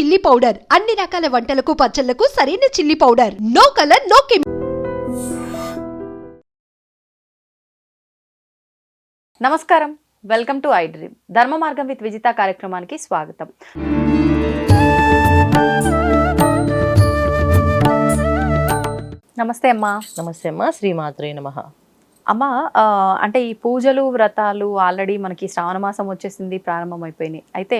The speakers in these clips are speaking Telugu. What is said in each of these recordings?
చిల్లీ పౌడర్ అన్ని రకాల వంటలకు పచ్చళ్ళకు సరైన chilli powder no colour no chemical నమస్కారం. Welcome to I dream Dharma Margam with Vijitha కార్యక్రమానికి స్వాగతం. నమస్తే అమ్మా. నమస్తే అమ్మా. శ్రీమాత్రే నమ. అమ్మ అంటే ఈ పూజలు వ్రతాలు ఆల్రెడీ మనకి శ్రావణ మాసం వచ్చేసింది ప్రారంభమైపోయినాయి అయితే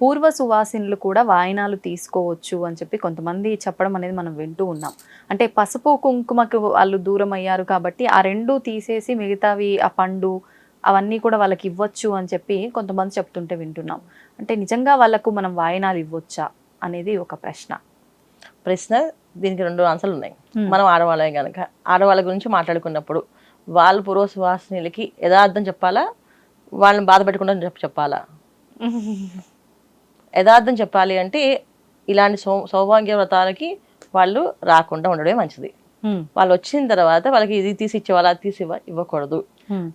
పూర్వ సువాసినులు కూడా వాయినాలు తీసుకోవచ్చు అని చెప్పి కొంతమంది చెప్పడం అనేది మనం వింటూ ఉన్నాం. అంటే పసుపు కుంకుమకు వాళ్ళు దూరం అయ్యారు కాబట్టి ఆ రెండు తీసేసి మిగతావి ఆ పండు అవన్నీ కూడా వాళ్ళకి ఇవ్వచ్చు అని చెప్పి కొంతమంది చెప్తుంటే వింటున్నాం. అంటే నిజంగా వాళ్ళకు మనం వాయినాలు ఇవ్వచ్చా అనేది ఒక ప్రశ్న. ప్రశ్న దీనికి రెండు ఆన్సర్లు ఉన్నాయి. మనం ఆడవాళ్ళే కనుక ఆడవాళ్ళ గురించి మాట్లాడుకున్నప్పుడు వాళ్ళు పూర్వ సువాసినులకి యథార్థం చెప్పాలా? వాళ్ళని బాధ పెట్టకుండా చెప్ప- చెప్పాలా? యథార్థం చెప్పాలి అంటే ఇలాంటి సౌ సౌభాగ్య వ్రతాలకి వాళ్ళు రాకుండా ఉండడమే మంచిది. వాళ్ళు వచ్చిన తర్వాత వాళ్ళకి ఇది తీసి ఇచ్చేవాళ్ళు అది తీసి ఇవ్వ ఇవ్వకూడదు.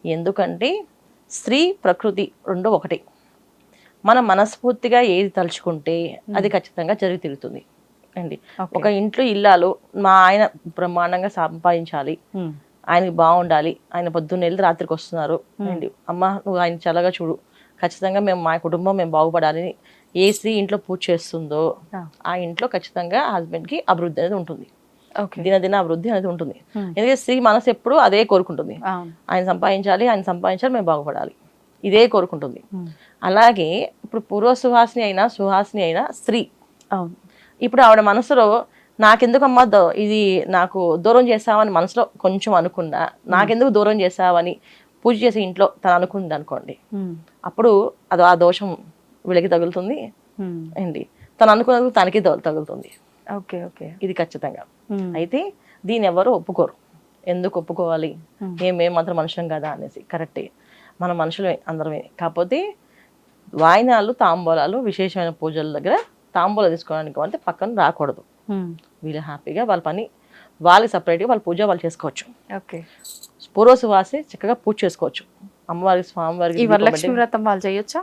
ఎందుకంటే స్త్రీ ప్రకృతి రెండు ఒకటి. మనం మనస్ఫూర్తిగా ఏది తలుచుకుంటే అది ఖచ్చితంగా జరిగి తిరుగుతుంది అండి. ఒక ఇంట్లో ఇల్లాలు మా ఆయన బ్రహ్మాండంగా సంపాదించాలి. ఆయనకి బాగుండాలి. ఆయన పొద్దున్న వెళ్ళి రాత్రికి వస్తున్నారు. అండి అమ్మ నువ్వు ఆయన చల్లగా చూడు. ఖచ్చితంగా మేము మా కుటుంబం మేము బాగుపడాలని ఏ స్త్రీ ఇంట్లో పూజ చేస్తుందో. ఆ. ఇంట్లో ఖచ్చితంగా husband కి అభివృద్ధి అనేది ఉంటుంది. దినదిన అభివృద్ధి అనేది ఉంటుంది. ఎందుకంటే స్త్రీ మనసు ఎప్పుడు అదే కోరుకుంటుంది. ఆయన సంపాదించాలి ఆయన సంపాదించాలి మేము బాగుపడాలి. ఇదే కోరుకుంటుంది. అలాగే ఇప్పుడు పూర్వ సుహాసిని అయినా సుహాసిని అయినా స్త్రీ. ఇప్పుడు ఆవిడ మనసులో నాకెందుకు అమ్మా దో- ఇది నాకు దూరం చేసావని మనసులో కొంచెం అనుకున్నా. నాకెందుకు దూరం చేసావని పూజ చేసే ఇంట్లో తను అనుకుంది అనుకోండి. అప్పుడు అది ఆ దోషం వీళ్ళకి తగులుతుంది. ఏంటి తను అనుకున్నది తనకి తగు- తగులుతుంది. Okay okay. ఇది ఖచ్చితంగా. అయితే దీని ఎవరు ఒప్పుకోరు. ఎందుకు ఒప్పుకోవాలి. ఏం మేము మాత్రం మనుషులం కదా అనేసి. కరెక్టే. మన మనుషులమే అందరమే. కాకపోతే వాయినాలు తాంబూలాలు విశేషమైన పూజల దగ్గర తాంబూలం తీసుకోవడానికి అంటే పక్కన రాకూడదు. వీళ్ళు హ్యాపీగా వాళ్ళ పని వాళ్ళకి సపరేట్గా వాళ్ళ పూజ వాళ్ళు చేసుకోవచ్చు. ఓకే పూర్వసువాసి చక్కగా పూజ చేసుకోవచ్చు. అమ్మవారికి స్వామివారికి వరలక్ష్మి వ్రతం వాళ్ళు చేయొచ్చా?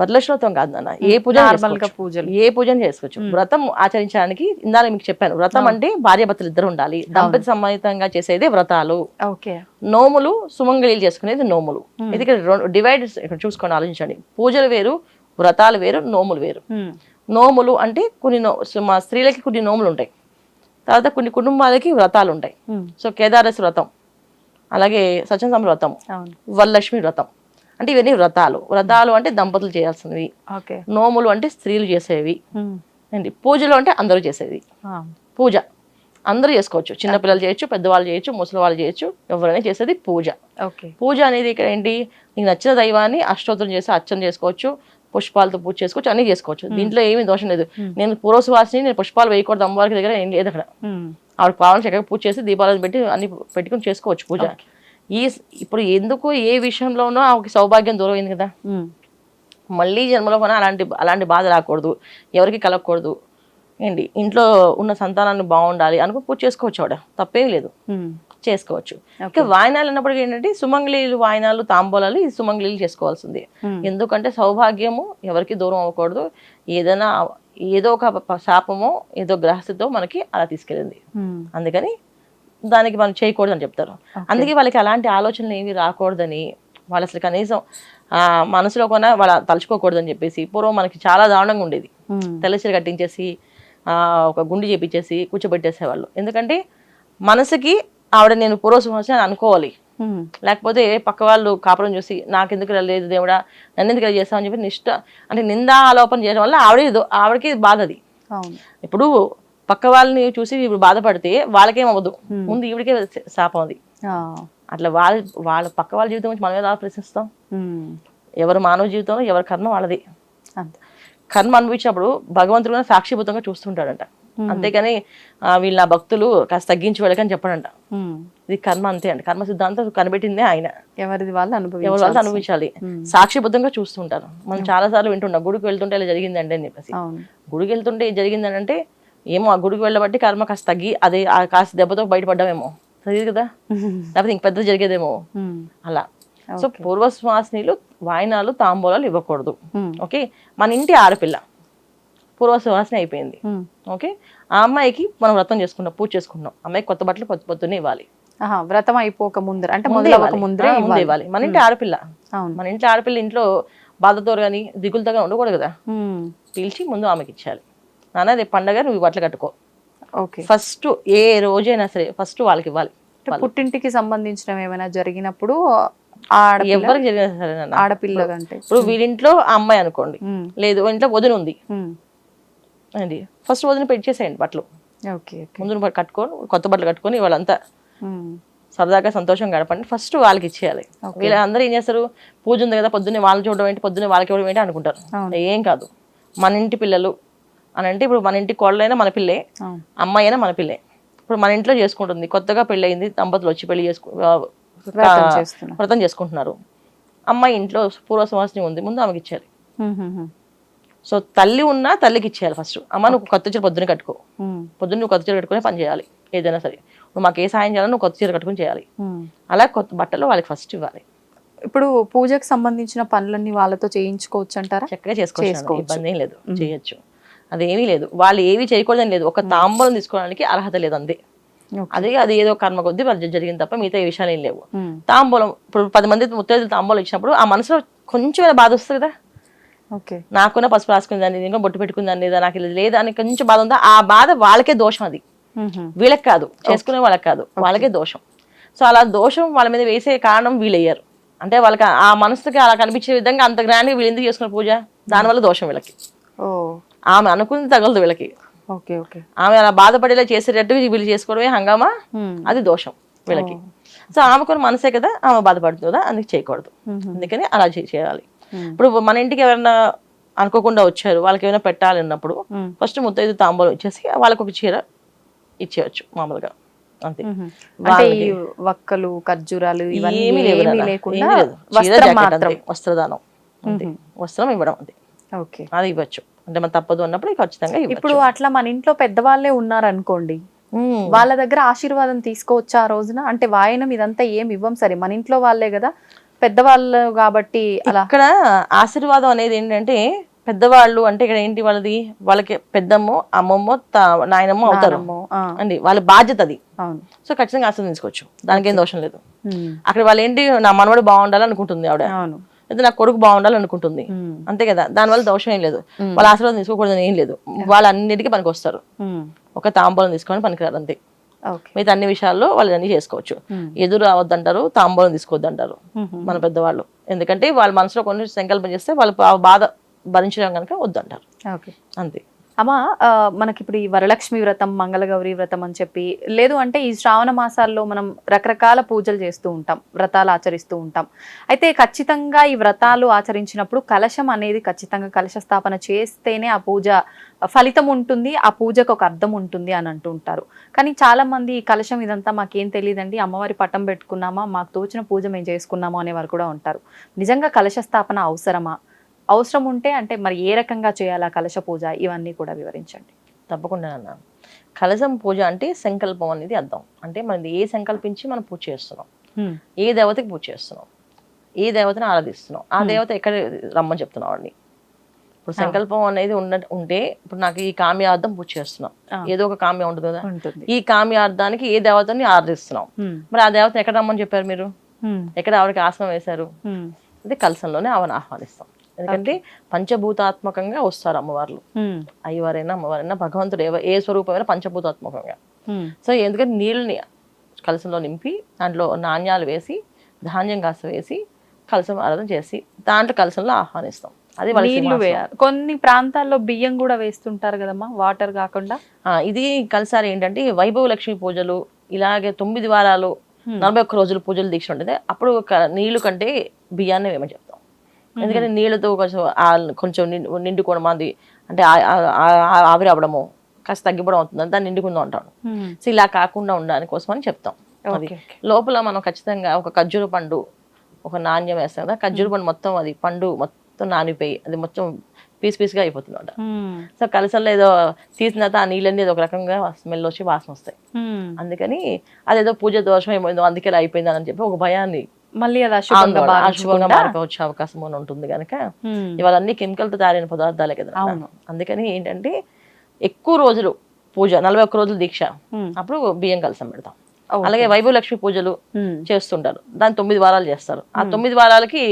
వరలక్ష్మి వ్రతం కాదు నాన్న ఏ పూజ Normal గా పూజలు. ఏ పూజను చేసుకోవచ్చు. వ్రతం ఆచరించడానికి ఇందాక మీకు చెప్పాను వ్రతం అంటే భార్యాభర్తలు ఇద్దరు ఉండాలి. దంపతి సమేతంగా చేసేదే వ్రతాలు. ఓకే నోములు సుమంగళీలు చేసుకునేది నోములు. ఇది డివైడ్ ఇక్కడ చూసుకొని ఆలోచించండి. పూజలు వేరు వ్రతాలు వేరు నోములు వేరు. నోములు అంటే కొన్ని నో మా స్త్రీలకి కొన్ని నోములు ఉంటాయి. తర్వాత కొన్ని కుటుంబాలకి వ్రతాలు ఉంటాయి. సో కేదారస్ వ్రతం అలాగే సత్యసం వ్రతం వరలక్ష్మి వ్రతం. అంటే ఇవన్నీ వ్రతాలు. వ్రతాలు అంటే దంపతులు చేయాల్సినవి. నోములు అంటే స్త్రీలు చేసేవి. ఏంటి? పూజలు అంటే అందరూ చేసేది. పూజ. అందరూ చేసుకోవచ్చు. చిన్నపిల్లలు చేయొచ్చు పెద్దవాళ్ళు చేయొచ్చు ముసలి వాళ్ళు చేయొచ్చు ఎవరైనా చేసేది పూజ. ఓకే. పూజ అనేది ఇక్కడ ఏంటి? నీకు నచ్చిన దైవాన్ని అష్టోత్తరం చేసి అర్చన చేసుకోవచ్చు. పుష్పాలతో పూజ చేసుకోవచ్చు అన్ని చేసుకోవచ్చు. దీంట్లో ఏమీ దోషం లేదు. నేను పూర్వసువాసిని నేను పుష్పాలు వేయకూడదు అమ్మవారికి దగ్గర ఏం లేదు అక్కడ. ఆవిడ కావాలని చక్కగా పూజ చేసి దీపాలను పెట్టి అన్ని పెట్టుకుని చేసుకోవచ్చు పూజ. ఈ ఇప్పుడు ఎందుకు ఏ విషయంలోనో ఆమెకి సౌభాగ్యం దూరం అయింది కదా. మళ్ళీ జన్మలో కూడా అలాంటి అలాంటి బాధ రాకూడదు. ఎవరికి కలగకూడదు. ఏంటి? ఇంట్లో ఉన్న సంతానాన్ని బాగుండాలి అనుకుని పూజ చేసుకోవచ్చు ఆవిడ. తప్పేం లేదు. చేసుకోవచ్చు. ఇంకా వాయినాలు అన్నప్పటికీ ఏంటంటే సుమంగళీలు వాయినాలు తాంబూలాలు ఇది సుమంగళీలు చేసుకోవాల్సింది. Hmm. ఎందుకంటే సౌభాగ్యము ఎవరికి దూరం అవ్వకూడదు. ఏదైనా ఏదో ఒక శాపమో ఏదో గ్రహస్థితో మనకి అలా తీసుకెళ్ళింది. హ్మ్. అందుకని దానికి మనం చేయకూడదు అని చెప్తారు అందుకే వాళ్ళకి అలాంటి ఆలోచనలు ఏమి రాకూడదని వాళ్ళు అసలు కనీసం ఆ, మనసులో కొన వాళ్ళ తలుచుకోకూడదని చెప్పేసి పూర్వం మనకి చాలా దారుణంగా ఉండేది. హ్మ్. తెల్లచీర కట్టించేసి ఆ, ఒక గుండు చేపించేసి కూర్చోబెట్టేసేవాళ్ళు. ఎందుకంటే మనసుకి ఆవిడ నేను పూర్వసింహాసం అని అనుకోవాలి. లేకపోతే పక్క వాళ్ళు కాపురం చూసి నాకెందుకు లేదు దేవుడా నన్ను ఎందుకు చేస్తామని చెప్పి నిష్ట అంటే నిందా ఆలోపన చేయడం వల్ల ఆవిడ ఆవిడకి బాధ అది. ఇప్పుడు పక్క వాళ్ళని చూసి ఇప్పుడు బాధపడితే వాళ్ళకేం అవ్వదు ముందు ఈవిడికే శాపం అది. అట్లా వాళ్ళ వాళ్ళ పక్క వాళ్ళ జీవితం గురించి మనం ఎలా ప్రశ్నిస్తాం. ఎవరి మానవ జీవితంలో ఎవరి కర్మ వాళ్ళది. అంతే. కర్మ అనుభవించినప్పుడు భగవంతుడు కూడా సాక్షిభూతంగా చూస్తుంటాడంట. అంతేకాని వీళ్ళ నా భక్తులు కాస్త తగ్గించి వెళ్ళకని చెప్పడంట. ఇది కర్మ అంతే అండి కర్మ సిద్ధాంతం కనిపెట్టిందే ఆయన. ఎవరిది వాళ్ళు ఎవరి అనుభవించాలి వాళ్ళు అనుభవించాలి. సాక్షిబద్ధంగా చూస్తుంటారు. మనం చాలా సార్లు వింటున్నాం గుడికి వెళ్తుంటే ఇలా జరిగిందండి అని చెప్పేసి. గుడికి వెళ్తుంటే ఇది జరిగిందని అంటే ఏమో ఆ గుడికి వెళ్ళబట్టి కర్మ కాస్త తగ్గి అదే ఆ కాస్త దెబ్బతో బయటపడ్డామేమో. తెలియదు కదా? లేకపోతే ఇంక పెద్ద జరిగేదేమో. అలా. సో పూర్వశ్వాసనీలు వాయినాలు తాంబూలాలు ఇవ్వకూడదు. ఓకే? మన ఇంటి ఆడపిల్ల. పూర్వ సువాసన అయిపోయింది. ఓకే? ఆ అమ్మాయికి మనం వ్రతం చేసుకున్నాం పూజ చేసుకున్నాం అమ్మాయికి కొత్త బట్టలు పొద్దు పొద్దున్నే ఇవ్వాలి. ఆహా, వ్రతం అయిపోక ముందర. అంటే ముందే ఇవ్వాలి. మన ఇంటి ఆడపిల్ల. మన ఇంట్లో ఆడపిల్ల ఇంట్లో బాధతో కానీ దిగులతో కానీ ఉండకూడదు కదా. పిలిచి ముందు ఆమెకి ఇచ్చేయాలి నాన్న రేపు పండగ నువ్వు బట్టలు కట్టుకో. ఓకే. ఫస్ట్ ఏ రోజైనా సరే ఫస్ట్ వాళ్ళకి ఇవ్వాలి. పుట్టింటికి సంబంధించిన ఏమైనా జరిగినప్పుడు ఎవరికి జరిగినా. ఆడపిల్ల ఇప్పుడు వీడింట్లో అమ్మాయి అనుకోండి. లేదు ఇంట్లో వదిన ఉంది. అండి ఫస్ట్ వదిన పెట్టేసేయండి బట్టలు. ముందు కట్టుకొని కొత్త బట్టలు కట్టుకొని వాళ్ళంతా. సరదాగా సంతోషం గడపండి. ఫస్ట్ వాళ్ళకి ఇచ్చేయాలి. వీళ్ళందరూ ఏం చేస్తారు? పూజ ఉంది కదా పొద్దున్నే వాళ్ళు చూడడం ఏంటి పొద్దున్నే వాళ్ళకి ఇవ్వడం ఏంటి అనుకుంటారు. ఏం కాదు. మన ఇంటి పిల్లలు అని అంటే ఇప్పుడు మన ఇంటి కోళ్ళైనా మన పిల్లే. అమ్మాయి అయినా మన పిల్లే. ఇప్పుడు మన ఇంట్లో చేసుకుంటుంది. కొత్తగా పెళ్ళయింది దంపతులు వచ్చి పెళ్ళి చేసుకు వ్రతం చేసుకుంటున్నారు అమ్మాయి ఇంట్లో పూర్వ సువాసిని ఉంది ముందు ఆమెకి. ఉమ్. సో తల్లి ఉన్నా తల్లికి ఇచ్చేయాలి ఫస్ట్ అమ్మ నువ్వు కొత్త చీర పొద్దున్న కట్టుకో. పొద్దున్న నువ్వు కొత్త చీర కట్టుకునే పని చేయాలి ఏదైనా సరే నువ్వు మాకు ఏ సాయం చేయాలో నువ్వు కొత్త చీర కట్టుకుని చేయాలి. అలా కొత్త బట్టలు వాళ్ళకి ఫస్ట్ ఇవ్వాలి ఇప్పుడు పూజకు సంబంధించిన పనులన్నీ వాళ్ళతో చేయించుకోవచ్చు అంటారా చక్కగా చేసుకోవచ్చు. ఇబ్బంది ఏం లేదు చేయొచ్చు అదేమీ లేదు వాళ్ళు ఏవి చేయకూడదని లేదు ఒక తాంబూలం తీసుకోవడానికి అర్హత లేదు అంతే ఓకే. అది అది ఏదో కర్మ కొద్దీ వాళ్ళు జరిగింది తప్ప మిగతా ఏ విషయాలు ఏం లేవు. తాంబూలం ఇప్పుడు పది మంది ముత్తైదులు తాంబూలం ఇచ్చినప్పుడు ఆ మనసులో కొంచెం బాధ వస్తుంది కదా? ఓకే. నాకున్న పసుపు రాసుకుని దాన్ని ఇంకా బొట్టు పెట్టుకుని దాన్ని లేదా నాకు ఇది లేదా అని కొంచెం బాధ ఉందా? ఆ బాధ వాళ్ళకే దోషం అది. వీళ్ళకి కాదు. చేసుకునే వాళ్ళకి కాదు. వాళ్ళకే దోషం. సో అలా దోషం వాళ్ళ మీద వేసే కారణం వీళ్ళయ్యారు. అంటే వాళ్ళకి ఆ మనసుకి అలా కనిపించే విధంగా అంత గ్రాండ్గా వీళ్ళు ఎందుకు చేసుకున్న పూజ? దానివల్ల దోషం వీళ్ళకి. ఆమె అనుకుంది తగలదు వీళ్ళకి. ఆమె అలా బాధపడేలా చేసేటట్టు వీళ్ళు చేసుకోవడమే హంగామా. అది దోషం వీళ్ళకి. సో ఆమె కొన్ని మనసే కదా ఆమె బాధపడుతుంది? కదా అందుకు చేయకూడదు. అందుకని అలా చేయాలి. ఇప్పుడు మన ఇంటికి ఎవరైనా అనుకోకుండా వచ్చారు వాళ్ళకి ఏమైనా పెట్టాలి అన్నప్పుడు. ఫస్ట్ ముత్తైదు తాంబూలం ఇచ్చేసి వాళ్ళకి ఒక చీర ఇచ్చేయచ్చు మామూలుగా. అంతే. వక్కలు ఖర్జూరాలు ఏమీ. లేకుండా. వస్త్రదానం అంతే. వస్త్రం ఇవ్వడం అంతే. ఓకే. అది ఇవ్వచ్చు. అంటే మన తప్పదు అన్నప్పుడు ఖచ్చితంగా ఇప్పుడు అట్లా మన ఇంట్లో పెద్దవాళ్ళే ఉన్నారు అనుకోండి ఉమ్. వాళ్ళ దగ్గర ఆశీర్వాదం తీసుకోవచ్చా ఆ రోజున? అంటే వాయనం ఇదంతా ఏం ఇవ్వం సరే మన ఇంట్లో వాళ్ళే కదా పెద్దవాళ్ళు కాబట్టి అలా. ఇక్కడ ఆశీర్వాదం అనేది ఏంటంటే పెద్దవాళ్ళు అంటే ఇక్కడ ఏంటి వాళ్ళది? వాళ్ళకి పెద్దమ్మో అమ్మమ్మో నాయనమ్మో అవుతారు. అండి వాళ్ళ బాధ్యత అది. అవును. సో ఖచ్చితంగా ఆశీర్వాదం తీసుకోవచ్చు దానికి ఏం దోషం లేదు. అక్కడ వాళ్ళు ఏంటి నా మనవడు బాగుండాలి అనుకుంటుంది ఆవిడ. అవును. లేదా నా కొడుకు బాగుండాలి అనుకుంటుంది ఉమ్. అంతే కదా? దానివల్ల దోషం ఏం లేదు. వాళ్ళ ఆశీర్వాదం తీసుకోకూడదని ఏం లేదు. వాళ్ళు అన్నిటికీ పనికి వస్తారు. ఒక తాంబూలం తీసుకొని పనికిరారు అంతే. మిగతా అన్ని విషయాల్లో వాళ్ళు అన్ని చేసుకోవచ్చు. ఎదురు రావద్దంటారు తాంబూలం తీసుకోవద్దంటారు. మన పెద్దవాళ్ళు. ఎందుకంటే వాళ్ళ మనసులో కొన్ని సంకల్పం చేస్తే వాళ్ళు బాధ భరించడం కనుక వద్దంటారు. అంతే. అమ్మా మనకి ఇప్పుడు ఈ వరలక్ష్మి వ్రతం మంగళగౌరి వ్రతం అని చెప్పి లేదు అంటే ఈ శ్రావణ మాసాల్లో మనం రకరకాల పూజలు చేస్తూ ఉంటాం వ్రతాలు ఆచరిస్తూ ఉంటాం. అయితే ఖచ్చితంగా ఈ వ్రతాలు ఆచరించినప్పుడు కలశం అనేది ఖచ్చితంగా కలశ స్థాపన చేస్తేనే ఆ పూజ ఫలితం ఉంటుంది ఆ పూజకు ఒక అర్థం ఉంటుంది అని అంటూ ఉంటారు. కానీ చాలా మంది ఈ కలశం ఇదంతా మాకేం తెలియదండి అమ్మవారి పట్టం పెట్టుకున్నామా మాకు తోచిన పూజ మేము చేసుకున్నామా అనేవారు కూడా ఉంటారు. నిజంగా కలశ స్థాపన అవసరమా? అవసరం ఉంటే అంటే మరి ఏ రకంగా చేయాలా కలశ పూజ? ఇవన్నీ కూడా వివరించండి. తప్పకుండా అన్న కలశం పూజ అంటే సంకల్పం అనేది అర్థం. అంటే మనం ఏ సంకల్పించి మనం పూజ చేస్తున్నాం. ఏ దేవతకి పూజ చేస్తున్నాం. ఏ దేవతని ఆరాధిస్తున్నాం. ఆ దేవత ఎక్కడ రమ్మని చెప్తున్నాం అండి? ఇప్పుడు సంకల్పం అనేది ఉన్న ఉంటే ఇప్పుడు నాకు ఈ కామ్యార్థం పూజ చేస్తున్నాం. ఏదో ఒక కామ్యం ఉంటుంది కదా? ఈ కామ్యార్థానికి ఏ దేవతని ఆరాధిస్తున్నాం? మరి ఆ దేవతని ఎక్కడ రమ్మని చెప్పారు మీరు? ఎక్కడ ఆవిడకి ఆసనం వేశారు? అది కలసంలోనే ఆవిడని ఆహ్వానిస్తాం. ఎందుకంటే పంచభూతాత్మకంగా వస్తారు అమ్మవార్లు. అయ్యవారైనా అమ్మవారైనా భగవంతుడు ఏ స్వరూపమైనా పంచభూతాత్మకంగా. సో ఎందుకంటే నీళ్ళని కలసంలో నింపి దాంట్లో నాణ్యాలు వేసి ధాన్యం కాస్త వేసి కలసం ఆరాధన చేసి దాంట్లో కలసంలో ఆహ్వానిస్తాం. అది నీళ్ళు. వేయాలి. కొన్ని ప్రాంతాల్లో బియ్యం కూడా వేస్తుంటారు కదమ్మా వాటర్ కాకుండా? ఇది కలిసారి ఏంటంటే వైభవ లక్ష్మి పూజలు ఇలాగే తొమ్మిది వారాలు. నలభై ఒక్క రోజులు పూజలు దీక్ష ఉంటుంది. అప్పుడు నీళ్ళు కంటే బియ్యాన్ని వేయమని ఎందుకంటే నీళ్ళతో కొంచెం కొంచెం నిండు నిండుకోవడం అది అంటే ఆవిరి అవ్వడము కాస్త తగ్గిపోవడం అవుతుంది దాన్ని నిండుకుందాం ఉమ్, సో ఇలా కాకుండా ఉండడానికి కోసం అని చెప్తాం. లోపల మనం ఖచ్చితంగా ఒక ఖర్జూర పండు ఒక నాణ్యం వేస్తాం కదా ఖర్జూర పండు మొత్తం అది పండు మొత్తం నానిపోయి అది మొత్తం పీస్ పీస్గా అయిపోతుంది సో కలసంలో ఏదో తీసిన తర్వాత ఆ నీళ్ళన్నీ ఏదో ఒక రకంగా స్మెల్ వచ్చి వాసన వస్తాయి. అందుకని అదేదో పూజ దోషం ఏమైందో అందుకే ఇలా అయిపోయింది అని చెప్పి ఒక భయాన్ని మళ్ళీ అది అశుభంగా మారిపోవచ్చే అవకాశం అని ఉంటుంది కనుక అన్ని కెమికల్తో తయారైన పదార్థాలే కదా అవును. అందుకని ఏంటంటే ఎక్కువ రోజులు పూజ నలభై ఒక్క రోజులు దీక్ష అప్పుడు బియ్యం కలసం పెడతాం. అలాగే వైభవ లక్ష్మి పూజలు చేస్తుంటారు. దాని తొమ్మిది వారాలు చేస్తారు. ఆ తొమ్మిది వారాలకి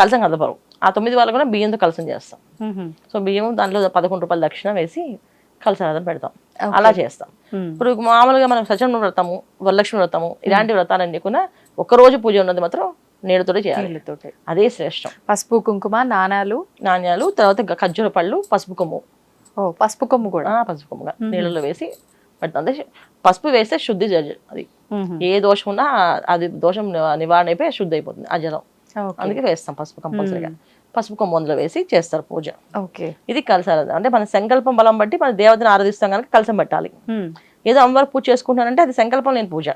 కలసం కదపరు ఆ తొమ్మిది వారాలు కూడా బియ్యంతో కలసం చేస్తాం. సో బియ్యం దాంట్లో పదకొండు రూపాయల దక్షిణ వేసి కలసారాధన పెడతాం. అలా చేస్తాం. ఇప్పుడు మామూలుగా మనం సత్యనారాయణ వ్రతము వరలక్ష్మి వ్రతము ఇలాంటి వ్రతాలన్నీ కూడా ఒక రోజు పూజ ఉన్నది మాత్రం నీళ్ళతోటి చేయాలి. నీళ్ళతోటి. అదే శ్రేష్టం. పసుపు కుంకుమ నాణాలు. నాణ్యాలు తర్వాత ఖర్జూర పళ్ళు పసుపు కొమ్ము. ఓ పసుపు కొమ్ము కూడా. ఆ, పసుపు కొమ్ముగా నీళ్ళలో వేసి పెడతాం అంటే పసుపు వేస్తే శుద్ధి జరి అది. ఏ దోషం ఉన్నా అది దోషం నివా- నివారణ అయిపోయి శుద్ధి అయిపోతుంది. ఆ జలం. అందుకే వేస్తాం పసుపు కంపల్సరీగా పసుపు కొమ్ము అందులో వేసి చేస్తారు పూజ. ఓకే. ఇది కలసారాధన అంటే మన సంకల్పం బలం బట్టి మన దేవతను ఆరాధిస్తాం కనుక కలసం పెట్టాలి. ఏదో అమ్మవారు పూజ చేసుకుంటానంటే అది సంకల్పం లేని పూజ.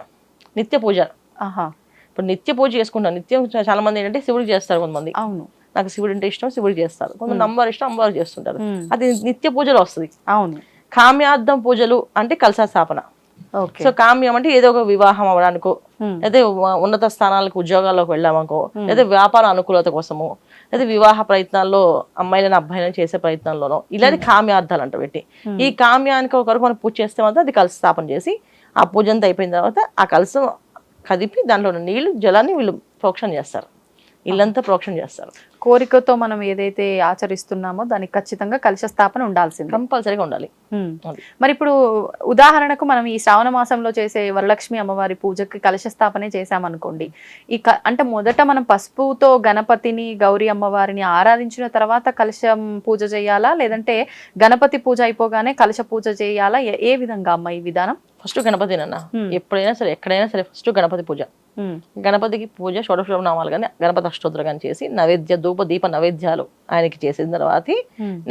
నిత్య పూజ. ఆహా. ఇప్పుడు నిత్య పూజ చేసుకుంటాను నిత్యం చాలా మంది ఏంటంటే శివుడికి చేస్తారు కొంతమంది. అవును. నాకు శివుడు అంటే ఇష్టం శివుడికి చేస్తారు. కొంతమంది అమ్మవారు ఇష్టం అమ్మవారు చేస్తుంటారు. అది నిత్య పూజలో వస్తుంది. అవును. కామ్యార్థం పూజలు అంటే కలసా స్థాపన సో కామ్యం అంటే ఏదో ఒక వివాహం లేదా ఉ- ఉన్నత స్థానాలకు ఉద్యోగాల్లోకి వెళ్ళామనుకో లేదా వ్యాపార అనుకూలత కోసము లేదా వివాహ ప్రయత్నాల్లో అమ్మాయిలను అబ్బాయిలను చేసే ప్రయత్నాల్లోనో ఇలాంటి కామ్యార్థాలు అంట పెట్టి. ఈ కామ్యానికి ఒకరికి మనం పూజ చేస్తే మాత్రం అది కలస స్థాపన చేసి ఆ పూజ అంతా అయిపోయిన తర్వాత ఆ కలసం కదిపి దాంట్లో ఉన్న నీళ్ళు జలాన్ని వీళ్ళు ప్రోక్షణ చేస్తారు. ఇల్లంతా ప్రోక్షణ చేస్తారు. కోరికతో మనం ఏదైతే ఆచరిస్తున్నామో దానికి ఖచ్చితంగా కలశ స్థాపన ఉండాల్సిందే. కంపల్సరీగా ఉండాలి. మరి ఇప్పుడు ఉదాహరణకు మనం ఈ శ్రావణ మాసంలో చేసే వరలక్ష్మి అమ్మవారి పూజకి కలశ స్థాపనే చేశామనుకోండి ఈ అంటే మొదట మనం పసుపుతో గణపతిని గౌరీ అమ్మవారిని ఆరాధించిన తర్వాత కలశం పూజ చేయాలా? లేదంటే గణపతి పూజ అయిపోగానే కలశ పూజ చేయాలా? ఏ- ఏ విధంగా అమ్మ ఈ విధానం? ఫస్ట్ గణపతి నాన్న. ఎప్పుడైనా సరే ఎక్కడైనా సరే ఫస్ట్ గణపతి పూజ. గణపతికి పూజ షోడశ నామాలు కానీ గణపతి అష్టోత్తరం కానీ చేసి నైవేద్య ధూప దీప నైవేద్యాలు ఆయనకి చేసిన తర్వాత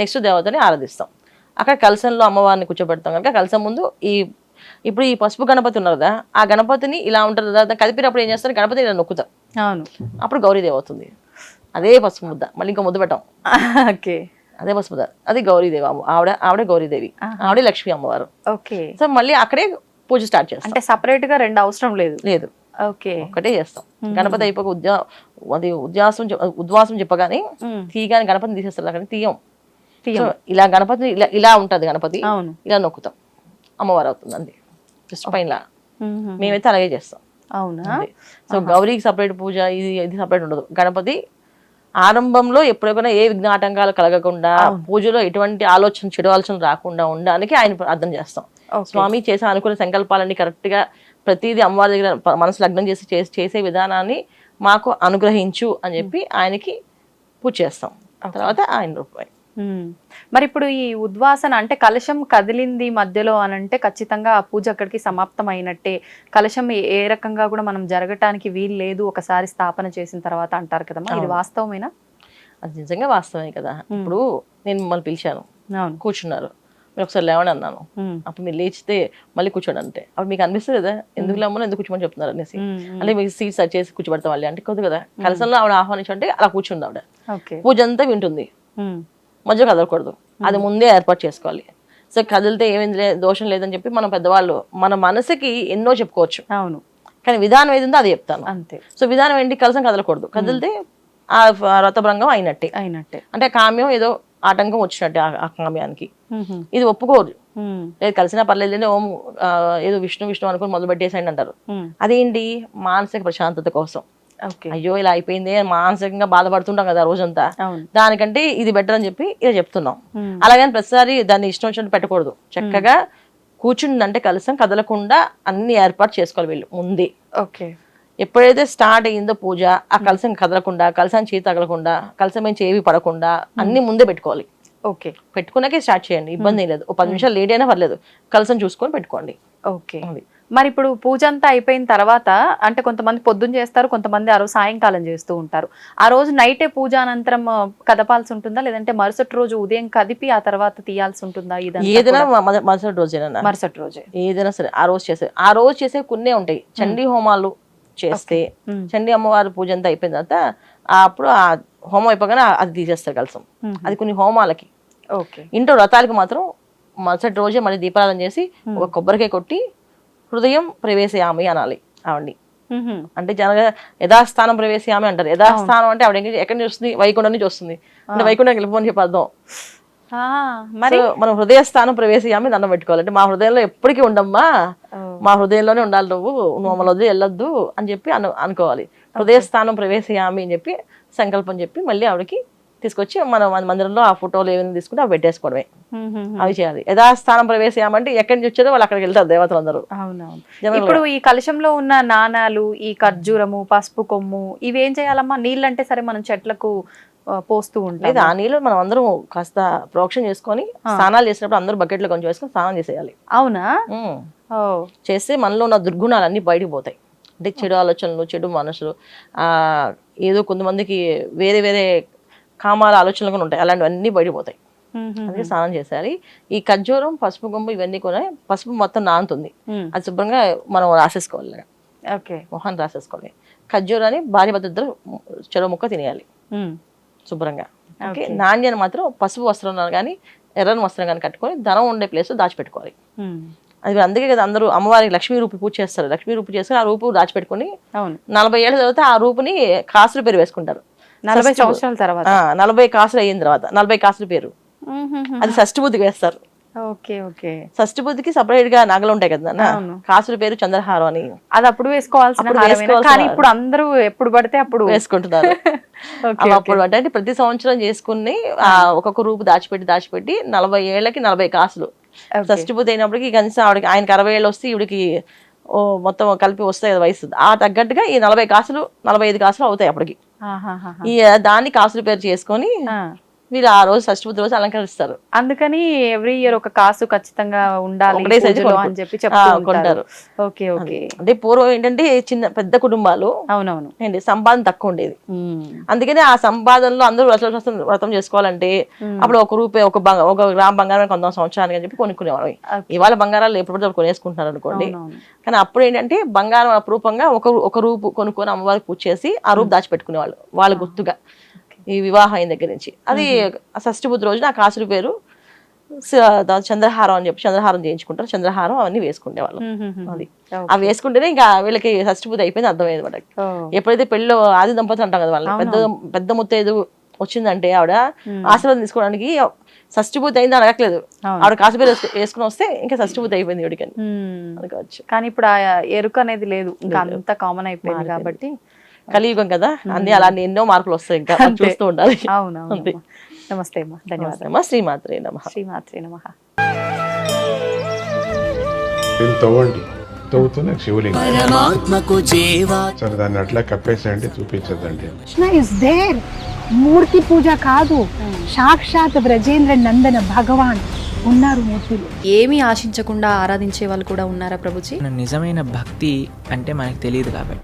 నెక్స్ట్ దేవతని ఆరాధిస్తాం. అక్కడ కలశంలో అమ్మవారిని కూర్చోబెడతాం కనుక కలశం ముందు ఈ ఇప్పుడు ఈ పసుపు గణపతి ఉన్నారు కదా ఆ గణపతిని ఇలా ఉంటుంది కదా కదిపినప్పుడు ఏం చేస్తారు? గణపతి ఇలా నొక్కుతాం అవును. అప్పుడు గౌరీదేవి అవుతుంది. అదే పసుపు ముద్ద. మళ్ళీ ఇంకో ముద్ద పెట్టాం. ఓకే. అదే ముద్ద అది గౌరీదేవి అమ్మ ఆవిడ ఆవిడే గౌరీదేవి. ఆవిడే లక్ష్మీ అమ్మవారు. ఓకే. సో మళ్ళీ అక్కడే పూజ స్టార్ట్ చేస్తాం. అంటే సపరేట్గా రెండు అవసరం లేదు. లేదు. ఓకే. ఒకటే చేస్తాం. గణపతి అయిపోక ఉద్యా అది ఉద్యాసం ఉద్వాసం చెప్పగానే తీయగానే గణపతిని తీసేస్తారు. అక్కడ తీయం. ఇలా గణపతి ఇలా ఇలా ఉంటది గణపతి. ఇలా నొక్కుతాం. అమ్మవారు అవుతుంది అంది జస్ట్ పైన మేమైతే అలాగే చేస్తాం. అవునా. సో గౌరీకి సపరేట్ పూజ ఇది ఇది సపరేట్ ఉండదు. గణపతి ఆరంభంలో ఎప్పుడైనా ఏ విఘ్నాటంకాలు కలగకుండా పూజలో ఎటువంటి ఆలోచన చెడు ఆలోచన రాకుండా ఉండడానికి ఆయన ప్రార్థన చేస్తాం. స్వామి చేసే అనుకున్న సంకల్పాలన్నీ కరెక్ట్గా ప్రతిదీ అమ్మవారి దగ్గర మనసు లగ్నం చేసి చేసి- విధానాన్ని మాకు అనుగ్రహించు అని చెప్పి ఆయనకి పూజ చేస్తాం. తర్వాత ఆయన రూపాయి. మరి ఇప్పుడు ఈ ఉద్వాసన అంటే కలశం కదిలింది మధ్యలో అని అంటే ఖచ్చితంగా ఆ పూజ అక్కడికి సమాప్తం అయినట్టే కలశం ఏ- రకంగా కూడా మనం జరగటానికి వీలు లేదు ఒకసారి స్థాపన చేసిన తర్వాత అంటారు కదమ్మా? ఇది వాస్తవమేనా? అది నిజంగా వాస్తవమే కదా. ఇప్పుడు నేను మిమ్మల్ని పిలిచాను. కూర్చున్నారు. మీరు ఒకసారి లేవండి అన్నాను. అప్పుడు మీరు లేచితే మళ్ళీ కూర్చోండి అంతే. అప్పుడు మీకు అనిపిస్తుంది కదా? ఎందుకు లేమో ఎందుకు కూర్చోమని చెప్తున్నారు అనేసి. అంటే మీకు సీట్ సెట్ చేసి కూర్చోబెడతాం మళ్ళీ. అంటే కొద్ది కదా. కలసంలో ఆవిడ ఆహ్వానించంటే అలా కూర్చుంది ఆవిడ. పూజ అంతా వింటుంది. మధ్య కదలకూడదు. అది ముందే ఏర్పాటు చేసుకోవాలి. సో కదిలితే ఏమైంది లే దోషం లేదని చెప్పి మనం పెద్దవాళ్ళు మన మనసుకి ఎన్నో చెప్పుకోవచ్చు. అవును. కానీ విధానం ఏది ఉందో అది చెప్తాను. అంతే. సో విధానం ఏంటి? కలసం కదలకూడదు. కదిలితే ఆ రథభంగం అయినట్టే. అయినట్టే. అంటే కామ్యం ఏదో ఆటంకం వచ్చినట్టే ఆ- కామ్యానికి. ఇది ఒప్పుకోరు. లేదు కలిసినా పర్లేదు లేని ఓం ఏదో విష్ణు విష్ణు అనుకుని మొదలు పెట్టేసేయండి అంటారు. అదేంటి? మానసిక ప్రశాంతత కోసం. అయ్యో ఇలా అయిపోయింది మానసికంగా బాధపడుతుంటాం కదా రోజంతా. దానికంటే ఇది బెటర్ అని చెప్పి ఇలా చెప్తున్నాం. అలాగని ప్రతిసారి దాన్ని ఇష్టం వచ్చినట్టు పెట్టకూడదు. చక్కగా కూర్చుందంటే కలసం కదలకుండా అన్ని ఏర్పాటు చేసుకోవాలి వీళ్ళు ముందే. ఓకే. ఎప్పుడైతే స్టార్ట్ అయ్యిందో పూజ ఆ కలసం కదలకుండా కలసం చేతి తగలకుండా కలసం నుంచి ఏవి పడకుండా అన్ని ముందే పెట్టుకోవాలి. ఓకే. పెట్టుకున్నాకే స్టార్ట్ చేయండి ఇబ్బంది ఏం లేదు. ఒక పది నిమిషాలు లేట్ అయినా పర్లేదు. కలసం చూసుకొని పెట్టుకోండి. ఓకే. మరి ఇప్పుడు పూజ అంతా అయిపోయిన తర్వాత అంటే కొంతమంది పొద్దున్న చేస్తారు కొంతమంది ఆ రోజు సాయంకాలం చేస్తూ ఉంటారు. ఆ రోజు నైటే పూజ అనంతరం కదపాల్సి ఉంటుందా? లేదంటే మరుసటి రోజు ఉదయం కదిపి ఆ తర్వాత తీయాల్సి ఉంటుందా ఏదైనా మొదటి రోజేనా మరుసటి రోజే ఏదైనా? సరే ఆ రోజు చేసే ఆ రోజు చేసే కొన్నే ఉంటాయి. చండీ హోమాలు చేస్తే. చండీ అమ్మవారి పూజ అంతా అయిపోయిన తర్వాత అప్పుడు ఆ హోమం అయిపోగానే అది తీసేస్తారు కలసం. అది కొన్ని హోమాలకి. ఓకే. ఇంట్లో వ్రతాలకి మాత్రం మరుసటి రోజే మళ్ళీ దీపారాధన చేసి ఒక కొబ్బరికాయ కొట్టి హృదయం ప్రవేశయామి అనాలి. ఆవిడ్ని. మ్మ్. అంటే జనగా యథాస్థానం ప్రవేశయామి అంటారు. యథాస్థానం అంటే ఆవిడ ఎక్కడ- వస్తుంది? వైకుంఠం నుంచి వస్తుంది. అంటే వైకుంఠం వెళ్ళిపోని చెప్పి అర్థం మరి? మనం హృదయ స్థానం ప్రవేశయామి దండం పెట్టుకోవాలి. అంటే మా హృదయంలో ఎప్పటికీ ఉండమ్మా. మా హృదయంలోనే ఉండాలి నువ్వు. నువ్వు మమ్మల్ని వదిలి వెళ్ళొద్దు అని చెప్పి అను అనుకోవాలి. హృదయ స్థానం ప్రవేశయామి అని చెప్పి సంకల్పం చెప్పి మళ్ళీ ఆవిడకి తీసుకొచ్చి మన మన మందిరంలో ఆ ఫోటోలు ఏమైనా తీసుకుంటే అవి పెట్టేసుకోవడమే. అవి చేయాలి. యథాస్థానం ప్రవేశయామంటే ఎక్కడి నుంచి వచ్చారో వాళ్ళు అక్కడికి వెళ్తారు అవునవును. జనరల్ ఇప్పుడు ఈ కలశంలో ఉన్న నాణాలు ఈ ఖర్జూరము పసుపు కొమ్ము ఇవేం చేయాలమ్మా? నీళ్ళంటే సరే మనం చెట్లకు పోస్తూ ఉంటాం లేదు ఆ నీళ్ళు మనం అందరం కాస్త ప్రోక్షణ చేసుకొని స్నానాలు చేసినప్పుడు అందరూ బకెట్లో కొంచెం వేసుకొని స్నానం చేసేయాలి. అవునా? చేస్తే మనలో ఉన్న దుర్గుణాలు అన్నీ బయటకు పోతాయి. అంటే చెడు ఆలోచనలు చెడు మనసులు ఆ ఏదో కొంతమందికి వేరే వేరే కామాల ఆలోచనలు కూడా ఉంటాయి. అలాంటివన్నీ బయటకు పోతాయి మ్మ్. అందుకే స్నానం చేసేయాలి. ఈ ఖర్జూరం పసుపు కొమ్ము ఇవన్నీ కూడా పసుపు మొత్తం నానుతుంది. అది శుభ్రంగా మనం రాసేసుకోవాలి. ఓకే. మొహాన్ని రాసేసుకోవాలి. ఖర్జూరాన్ని భార్య భద్రతలు చెరువు ముక్క తినేయాలి. శుభ్రంగా. ఓకే. నాణ్యాన్ని మాత్రం పసుపు వస్త్రం కానీ ఎర్రని వస్త్రం కానీ కట్టుకొని ధనం ఉండే ప్లేస్ దాచిపెట్టుకోవాలి. అది అందుకే కదా అందరూ అమ్మవారికి లక్ష్మీ రూపు పూజ చేస్తారు. లక్ష్మీ రూపు చేసుకుని ఆ రూపు దాచిపెట్టుకొని నలభై ఏళ్ళ తర్వాత ఆ రూపుని కాసుల పేరు వేసుకుంటారు. నలభై సంవత్సరాల తర్వాత. నలభై కాసులు అయిన తర్వాత. నలభై కాసుల పేరు. అది షష్ఠి బుద్ధికి వేస్తారు. Okay okay. షష్ఠి బుద్ధికి సపరేట్గా నగలు ఉంటాయి కదా. కాసుల పేరు చంద్రహారం అని. అది అప్పుడు వేసుకోవాల్సిన కానీ ఇప్పుడు అందరూ ఎప్పుడు పడితే అప్పుడు. వేసుకుంటున్నారు. అప్పుడు అంటే ప్రతి సంవత్సరం చేసుకుని ఆ ఒక్కొక్క రూపు దాచిపెట్టి దాచిపెట్టి నలభై ఏళ్ళకి నలభై కాసులు. షష్ఠి పూర్తి అయినప్పటికి కనీసం ఆవిడకి ఆయనకి అరవై ఏళ్ళు వస్తే ఈవిడికి ఓ మొత్తం కలిపి వస్తాయి కదా వయసు. ఆ తగ్గట్టుగా ఈ నలభై కాసులు నలభై ఐదు కాసులు అవుతాయి అప్పటికి. దాన్ని కాసుల పేరు చేసుకొని. వీళ్ళు ఆ రోజు షష్ఠి రోజు అలంకరిస్తారు. అందుకని ఎవ్రీ ఇయర్ ఒక కాసు ఖచ్చితంగా ఉండాలి అని చెప్పి కొంటారు. Okay okay. అంటే పూర్వం ఏంటంటే చిన్న పెద్ద కుటుంబాలు అవునవును. ఏంటి సంపాదన తక్కువ ఉండేది. అందుకనే ఆ సంపాదనలో అందరూ వ్రతం వ్రతం చేసుకోవాలంటే అప్పుడు ఒక రూపాయి ఒక బంగ ఒక గ్రామ్ బంగారం కొంత సంవత్సరానికి అని చెప్పి కొనుక్కునేవారు. ఇవాళ బంగారాలు ఎప్పుడు కొనేసుకుంటున్నారు అనుకోండి. కానీ అప్పుడు ఏంటంటే బంగారం అపురూపంగా ఒక ఒక రూపు కొనుక్కొని అమ్మవారికి పూజ చేసి ఆ రూపు దాచిపెట్టుకునేవాళ్ళు వాళ్ళ గుర్తుగా. ఈ వివాహం అయిన దగ్గర నుంచి. అది షష్ఠి బుద్ధి రోజున ఆ కాసుల పేరు చంద్రహారం అని చెప్పి చంద్రహారం చేయించుకుంటారు. చంద్రహారం అవన్నీ మ్మ్, మ్మ్. అది. అవి వేసుకుంటేనే ఇంకా వీళ్ళకి షష్ఠి బుద్ధి అయిపోయింది అర్థమైంది మనకి. ఓ. ఎప్పుడైతే పెళ్ళిలో ఆది దంపతులు అంటాం కదా వాళ్ళని పెద్ద పెద్ద ముత్తైదు వచ్చిందంటే ఆవిడ ఆశీర్వాదం తీసుకోవడానికి షష్ఠిభూతి అయింది అడగట్లేదు. ఆవిడ కాసు పేరు వేసుకు- వేసుకుని వస్తే ఇంకా షష్ఠిభూతి అయిపోయింది వీడికని. అనుకోవచ్చు. కానీ ఇప్పుడు ఆ ఎరుక అనేది లేదు. ఇంకా అంత కామన్ అయిపోయింది కాబట్టి కలియుగం కదా? అన్ని అలాంటి ఎన్నో మార్పులు వస్తాయి ఇంకా. చూస్తూ ఉండాలి. అవునవును అంతే. నమస్తే అమ్మా. ధన్యవాదాలు. నమస్తే శ్రీమాత్రే నమ. శ్రీమాత్రి నమ. దీన్ని తవ్వండి. తవ్వుతూనే శివలింగం. పరమాత్మకు జీవా. సరే దాన్ని అట్లా కప్పేసేయండి చూపించదండి కృష్ణ ఇస్ దేర్ మూర్తి పూజ కాదు. సాక్షాత్ బ్రజేంద్ర నందన భగవాన్ ఉన్నారు మూర్తిలో. ఏమీ ఆశించకుండా ఆరాధించే వాళ్ళు కూడా ఉన్నారా ప్రభుజీ? నిజమైన భక్తి అంటే మనకు తెలియదు కాబట్టి.